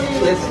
Grazie.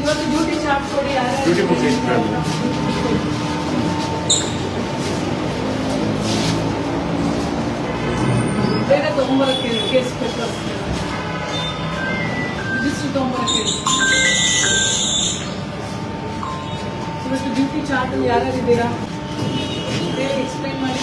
ಇವತ್ತು duty chart ಕೊಡಿ duty book ಎಷ್ಟು ಬೇಗ ತಗೊಂಬರಕ್ಕೆ ಕೇಸ್ ಪೇಪರ್ಸ್ ರಿಜಿಸ್ಟರ್ ತಗೊಂಬರಕ್ಕೆ ಇವತ್ತು ಡ್ಯೂಟಿ ಚಾರ್ಟ್ ಯಾರ್ಯಾರಿದ್ದೀರಾ ಬೇಗ ಎಕ್ಸ್ಪ್ಲೈನ್ ಮಾಡಿ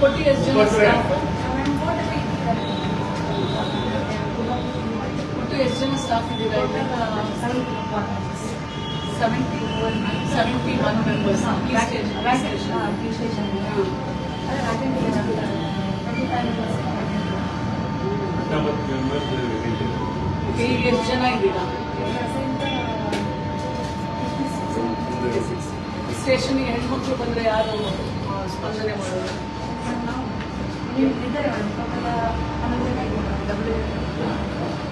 ಕೊಟ್ಟಿ ಎಷ್ಟು ಜನ ಸ್ಟಾಫ್ ಒಟ್ಟು ಎಷ್ಟು ಜನ ಸ್ಟಾಫ್ ಇದ್ದೀರಾ ಸೆವೆಂಟಿ ಸೆವೆಂಟಿ ಒನ್ ಮೆಂಬರ್ಸ್ ಈಗ ಎಷ್ಟು ಜನ ಇದ್ದೀರಾ ಸ್ಟೇಷನ್ಗೆ ಹೆಣ್ಮಕ್ಳು ಬಂದ್ರೆ ಯಾರು ಆ, ಸ್ಪಂದನೆ ಮಾಡೋದು.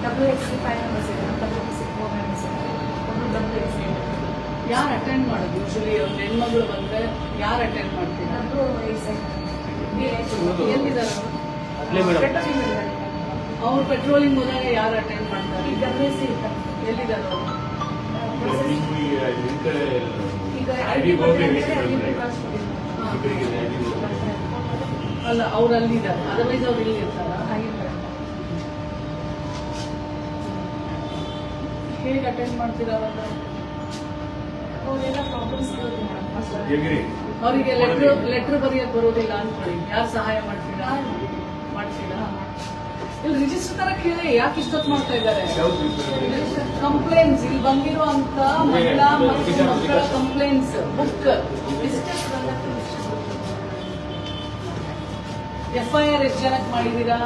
ಡಬ್ಲ್ಯೂ ಎಕ್ಸ್ ಫೈವ್ ಮೆಂಬರ್ಸ್ ಇದೆ ಡಬ್ಲ್ಯೂ ಸಿ ಫೋರ್ ಮೆಂಬರ್ಸ್ ಇದೆ ಒಂದು ಡಬ್ಲ್ಯೂ ಸಿ ಯಾರು ಅಟೆಂಡ್ ಮಾಡೋದು? ಯೂಶಲಿ ಅವ್ರ ಹೆಣ್ಮಗಳು ಬಂದ್ರೆ ಯಾರು ಅಟೆಂಡ್ ಮಾಡ್ತೀರಾ? ಡಬ್ಲ್ಯೂ ಎಕ್ಸ್ ಎಲ್ಲಿದ್ದಾರೆ ಅವರು? ಪೆಟ್ರೋಲಿಂಗ್ ಹೋದಾಗ ಯಾರು ಅಟೆಂಡ್ ಮಾಡ್ತಾರೆ? ಡಬ್ಲ್ಯೂ ಎಸ್ ಇರ್ತಾರೆ ಎಲ್ಲಿದ್ದಾರೆ ಅವರು? ಈಗ ID ಹೋಗ್ಲಿ ಅಲ್ಲ ಅವ್ರು ಅಲ್ಲಿದ್ದಾರೆ ಅದರ್ವೈಸ್ ಅವ್ರು ಇಲ್ಲಿ ಇರ್ತಾರ? ಹೇಗೆ ಅಟೆಂಡ್ ಮಾಡ್ತೀರಾ ಅವಾಗ? ಅವರಿಗೆ ಲೆಟ್ರ್ ಲೆಟ್ರ್ ಬರೆಯಕ್ ಬರೋದಿಲ್ಲ ಅನ್ಕೊಳ್ಳಿ ಯಾರು ಸಹಾಯ ಮಾಡ್ತೀರಾ? ಮಾಡ್ತೀರಾ? ಇಲ್ಲಿ ರಿಜಿಸ್ಟರ್ ತರ ಕೇಳಿ ಯಾಕೆ ಇಷ್ಟೊತ್ತು ಮಾಡ್ತಾ ಇದ್ದಾರೆ? ಕಂಪ್ಲೇಂಟ್ಸ್ ಇಲ್ಲಿ ಬಂದಿರುವಂತ ಅಂತ ಮಹಿಳಾ ಮತ್ತು ಮಕ್ಕಳ ಕಂಪ್ಲೇಂಟ್ಸ್ ಬುಕ್ ವಿಸಿಟರ್ಸ್ ಬಂದದ್ದು ಎಫ್ ಐ ಆರ್ ಎಷ್ಟು ಜನಕ್ಕೆ ಮಾಡಿದ್ದೀರಾ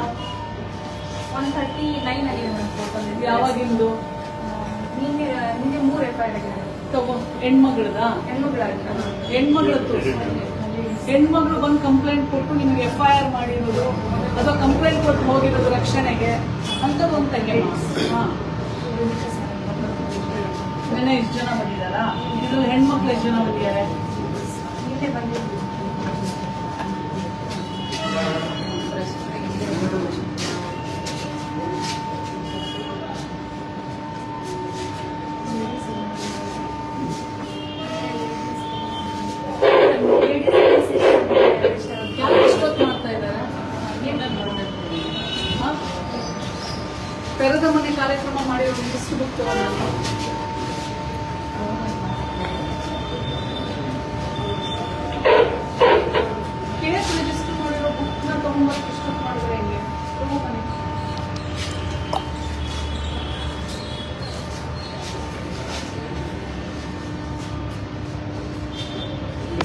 ಒನ್ ಥರ್ಟಿ ನೈನ್ ಆಗಿದೆ ಮೇಡಮ್ ಯಾವಾಗಿಂದು? ನಿನ್ನೆ ನಿನ್ನೆ ಮೂರು ಎಫ್ ಐ ಆರ್ ಆಗಿದೆ ತಗೋ ಹೆಣ್ಮಗಳದ? ಹೆಣ್ಣುಗಳಾಗಿತ್ತು ಹೆಣ್ಮಗಳದ್ದು? ಹೆಣ್ಮಗಳು ಬಂದು ಕಂಪ್ಲೇಂಟ್ ಕೊಟ್ಟು ನಿಮ್ಗೆ ಎಫ್ ಐ ಆರ್ ಮಾಡಿರೋದು ಅಥವಾ ಕಂಪ್ಲೇಂಟ್ ಕೊಟ್ಟು ಹೋಗಿರೋದು ರಕ್ಷಣೆಗೆ? ಅಂಥದ್ದು ಒಂದು ತೆಗೆ ಹಾಂ. ಎಷ್ಟು ಜನ ಬಂದಿದ್ದಾರಾ? ಇದು ಹೆಣ್ಮಕ್ಳು ಎಷ್ಟು ಜನ ಬಂದಿದ್ದಾರೆ? ನಿನ್ನೆ ಬಂದಿದ್ದು ತೆರೆದ ಮನೆ ಕಾರ್ಯಕ್ರಮ ಮಾಡಿರೋ ಲಿಸ್ಟ್ ಬುಕ್ ತಗೊಂಡು ಕೇಸ್ ರಿಜಿಸ್ಟರ್ ಮಾಡಿರೋ ಬುಕ್ನ ತಗೊಂಡ್ಬರ್ದು ಇಷ್ಟೊತ್ತು ಮಾಡಿದ್ರೆ ಹೆಂಗೆ ತಗೊಂಬನ್ನಿ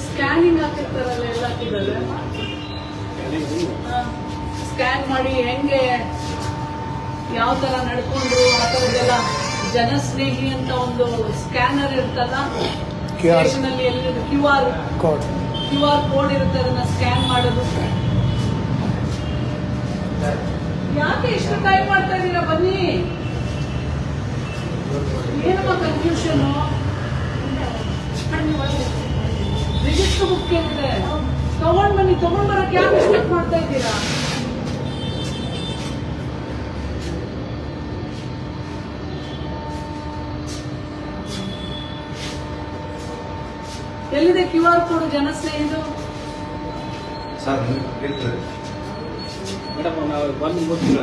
ಸ್ಕ್ಯಾನಿಂಗ್ ಹಾಕಿರ್ತಾರಲ್ಲ ಎಲ್ಲ ಹಾಕಿದ್ದಾರೆ ಸ್ಕ್ಯಾನ್ ಮಾಡಿ ಹೆಂಗೆ ಯಾವ ತರ ನಡ್ಕೊಂಡು ಆ ಥರದ್ದೆಲ್ಲ ಜನಸ್ನೇಹಿ ಅಂತ ಒಂದು ಸ್ಕ್ಯಾನರ್ ಇರ್ತಲ್ಲ ಸ್ಟೇಷನಲ್ಲಿ ಎಲ್ಲಿ Q R code. Q R code ಇರುತ್ತೆ ಅದನ್ನ ಸ್ಕ್ಯಾನ್ ಮಾಡೋದು. ಯಾಕೆ ಇಷ್ಟು ಟೈಮ್ ಮಾಡ್ತಾ ಇದ್ದೀರಾ? ಬನ್ನಿ. ಏನಮ್ಮ ಕನ್ಫ್ಯೂಷನ್ ರಿಜಿಸ್ಟರ್ ಬುಕ್ ಏನಿದೆ ತಗೊಂಡ್ ಬನ್ನಿ ತಗೊಂಡ್ ಬರಕ್ ಯಾಕೆ ಮಾಡ್ತಾ ಇದ್ದೀರಾ? ಎಲ್ಲಿದೆ ಕ್ಯೂ ಆರ್ ಕೋಡ್ ಜನಸ್ನೇಹಿದು ಸರ್ ಹೇಳ್ತಾರೆ ಮೇಡಮ್ ನಾವು ಬಂದು ಗೊತ್ತಿಲ್ಲ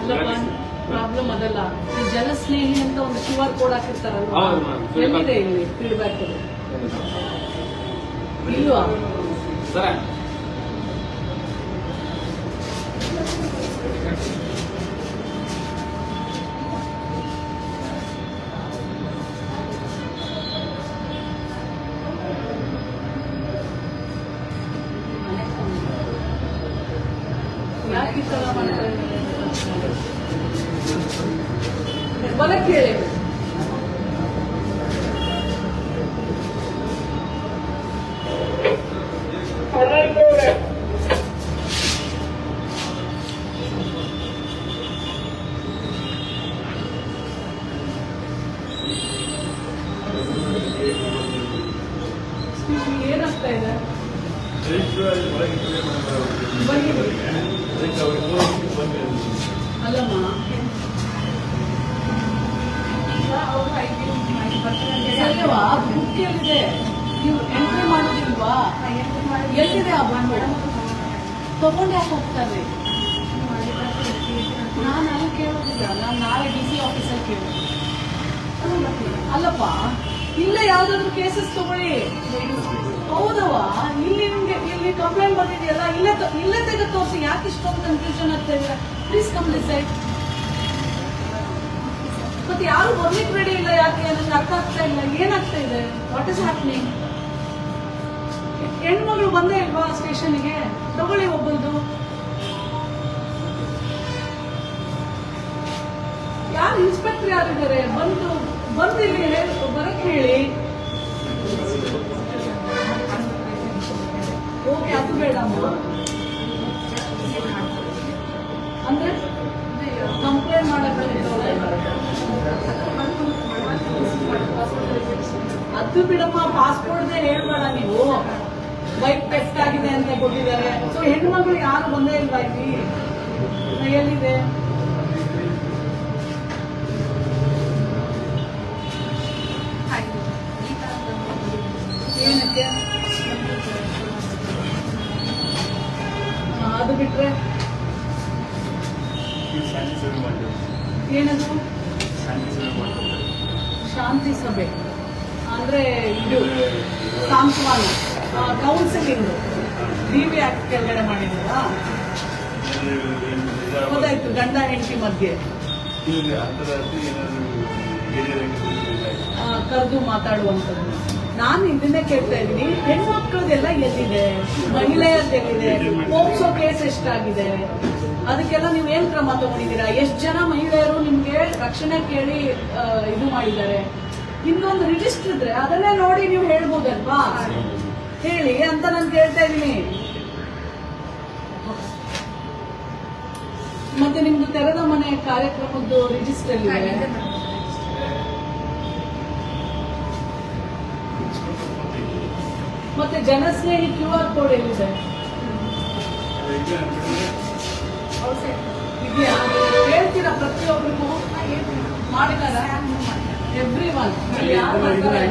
ಅಲ್ಲಪ್ಪ ಪ್ರಾಬ್ಲಮ್ ಅದಲ್ಲ. ಈ ಜನಸ್ನೇಹಿ ಅಂತ ಒಂದು ಕ್ಯೂ ಆರ್ ಕೋಡ್ ಹಾಕಿರ್ತಾರಲ್ವಾ. ಎಲ್ಲಿದೆ ಇಲ್ಲಿ ಫೀಡ್ಬ್ಯಾಕ್ ಇಲ್ವಾ? ಸರ Bana girelim. Excuse me, ये रास्ता है ना? ಸರಿಯವಾ ಬುಕ್ ಎಲ್ಲಿದೆ ನೀವು ಎಂಟ್ರಿ ಮಾಡೋದಿಲ್ವಾ ಎಲ್ಲಿದೆ ಆ ಬಂದು? ತಗೊಂಡು ಯಾಕೆ ಹೋಗ್ತಾರೆ ನಾನು ಅಲ್ಲಿ ಕೇಳೋದಿಲ್ಲ. ನಾನು ನಾಳೆ ಡಿ ಸಿ ಆಫೀಸಲ್ಲಿ ಕೇಳೋದು. ಅಲ್ಲಪ್ಪ ಇಲ್ಲ ಯಾವ್ದಾದ್ರು ಕೇಸಸ್ ತಗೊಳ್ಳಿ. ಹೌದವಾ ಇಲ್ಲಿ ನಿಮ್ಗೆ ಇಲ್ಲಿ ಕಂಪ್ಲೇಂಟ್ ಬಂದಿದೆಯಲ್ಲ, ಇಲ್ಲೇ ಇಲ್ಲೇ ತೆಗೆದು ತೋರಿಸಿ, ಯಾಕೆ ಇಷ್ಟೊಂದು ಕನ್ಫ್ಯೂಷನ್ ಆಗ್ತಾ ಇದೆ? ಪ್ಲೀಸ್ ಕಮ್ ಡಿಸೈಡ್ ಮತ್ತೆ ಯಾರು ಬರ್ಲಿಕ್ಕೆ ರೆಡಿ ಇಲ್ಲ ಯಾಕೆ? ನನಗೆ ಅರ್ಥ ಆಗ್ತಾ ಇಲ್ಲ. ಏನಾಗ್ತಾ ಇದೆ? ವಾಟ್ ಇಸ್ ಹ್ಯಾಪ್ನಿಂಗ್ ಹೆಣ್ಮಗಳು ಬಂದೇ ಇಲ್ವಾ ಸ್ಟೇಷನ್ಗೆ ತಗೊಳ್ಳಿ ಒಬ್ಬಂದು ಯಾರು ಇನ್ಸ್ಪೆಕ್ಟರ್ ಯಾರಿದ್ದಾರೆ? ಬಂದು ಬಂದು ಬರಕ್ಕೆ ಹೇಳಿ. ಅಂದ್ರೆ ಕಂಪ್ಲೇಂಟ್ ಅದು ಬಿಡಮ್ಮ ಪಾಸ್ಪೋರ್ಟ್ ಹೇಳ್ಬೇಡ ನೀವು. ಬೈಕ್ ಟೆಸ್ಟ್ ಆಗಿದೆ ಅಂತ ಕೊಟ್ಟಿದ್ದಾರೆ. ಸೊ ಹೆಣ್ಮಗಳು ಯಾರು ಬಂದೇ ಇಲ್ವಾ ಇಲ್ಲಿ? ಎಲ್ಲಿದೆ ಶಾಂತಿ ಸಭೆ. ಅಂದ್ರೆ ಇದು ಸಾಂತ್ವಾನ. ಕೌನ್ಸಿಲಿಂಗ್ ಡಿ ಬಿ ಆಕ್ಟ್ ಕೆಳಗಡೆ ಮಾಡಿದ್ರಲ್ಲ? ಗೊತ್ತಾಯ್ತು, ಗಂಡ ಹೆಂಡತಿ ಮಧ್ಯೆ. ಕರೆದು ಮಾತಾಡುವಂಥದ್ದು. ನಾನು ಇದನ್ನೇ ಕೇಳ್ತಾ ಇದ್ದೀನಿ, ಹೆಣ್ಮಕ್ಳದೆಲ್ಲ ಎಲ್ಲಿದೆ? ಮಹಿಳೆಯದ್ದೆಲ್ಲಿದೆ? ಪೋಕ್ಸೋ ಕೇಸ್ ಎಷ್ಟಾಗಿದೆ? ಅದಕ್ಕೆಲ್ಲ ನೀವು ಏನ್ ಕ್ರಮ ತಗೊಂಡಿದ್ದೀರಾ? ಎಷ್ಟು ಜನ ಮಹಿಳೆಯರು ನಿಮ್ಗೆ ರಕ್ಷಣೆ ಕೇಳಿ ಇದು ಮಾಡಿದ್ದಾರೆ? ಇನ್ನೊಂದು ರಿಜಿಸ್ಟರ್ ಇದ್ರೆ ಅದನ್ನೇ ನೋಡಿ ನೀವು ಹೇಳ್ಬೋದಲ್ವಾ? ಹೇಳಿ ಅಂತ ನಾನು ಕೇಳ್ತಾ ಇದ್ದೀನಿ. ಮತ್ತೆ ನಿಮ್ದು ತೆರೆದ ಮನೆ ಕಾರ್ಯಕ್ರಮದ್ದು ರಿಜಿಸ್ಟರ್ ಇದೆ ಮತ್ತೆ ಜನಸ್ನೇಹಿ ಕ್ಯೂ ಆರ್ ಕೋಡ್ ಎಲ್ಲಿದೆ? ಇದೆಯಾ ಹೇಳ್ತೀರಾ ಪ್ರತಿಯೊಬ್ಬರಿಗೂ ಮಾಡಿದಾರ ಎವ್ರಿ ಒನ್ ಯಾರು ಬರ್ತಾರೆ?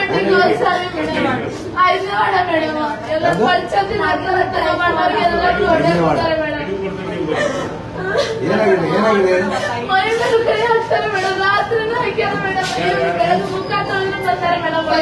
ಬಟ್ಟೆ ಕಳಿಸ್ತಾರೆ ಮೇಡಮ್ ಆಯ್ತು ನೋಡ ಮೇಡಮ್ ಎಲ್ಲ ಪಂಚಾಯತಿ ಮಾಡ್ತಾರೆ ಮಾಡೋರಿಗೆಲ್ಲ ಹೊಡೆಯಾಕ್ತಾರೆ ಮೇಡಮ್ ಏನಾಗಿದೆ ಏನಾಗಿದೆ ಮೈ ಮೇಲೆ ಕೈ ಹಾಕ್ತಾರೆ ಮೇಡಮ್ ರಾತ್ರಿ ಹಾಕ್ಯಾರ ಮೇಡಮ್ ಬೆಳಗ್ಗೆ ಮುಖ ತೊಳೆದು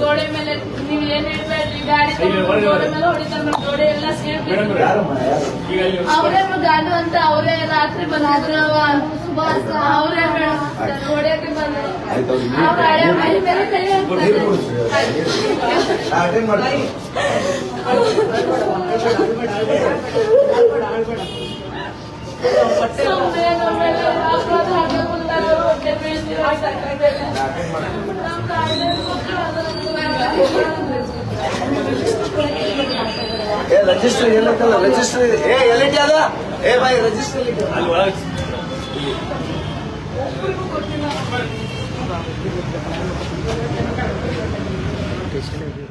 ಗೋಡೆ ಮೇಲೆ ನೀವ್ ಏನ್ ಹೇಳ್ಬೇಡ್ರಿ ಗಾಡಿ ಗೋಡೆ ಮೇಲೆ ಹೊಡಿತಾರೆ ಗೋಡೆ ಎಲ್ಲ ಸೇರ್ಬೇಕು ಅವರೇ ಗಾಡು ಅಂತ ಅವರೇ ರಾತ್ರಿ ಬಂದಿದ್ರು ಸುಭಾಷ್ ಅವರೇ ಏ ರಿಜಿಸ್ಟರ್ ಎಲ್ಲೈತಲ್ಲ ರಿಜಿಸ್ಟರ್ ಏ ಎಲ್ಲೈತಿ ಅದ ಏ ಬಾಯ್ ರಿಜಿಸ್ಟರ್ ಅಲ್ಲಿ ಒಳಗೆ Gracias.